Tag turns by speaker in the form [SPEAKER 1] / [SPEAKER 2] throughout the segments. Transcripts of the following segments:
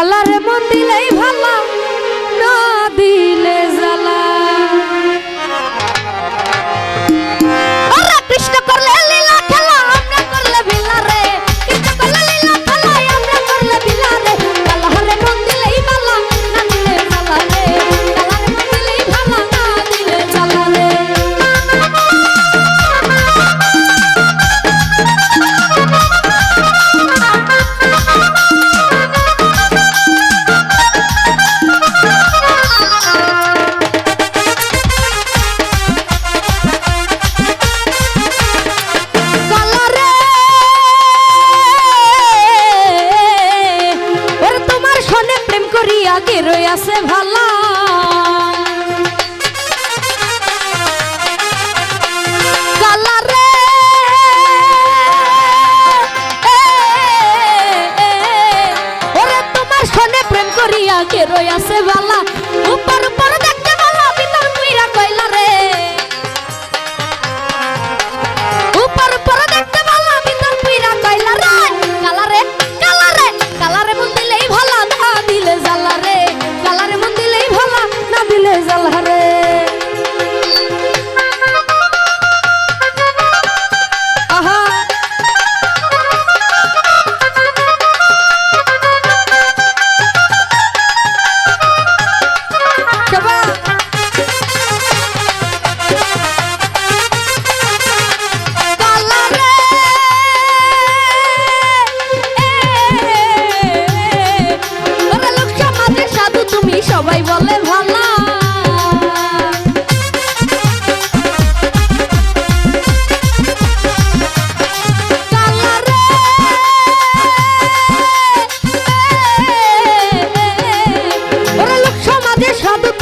[SPEAKER 1] কালারে মন দিলেই ভালা কে রয়াছে বালা। উপর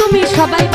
[SPEAKER 1] তুমি সবাই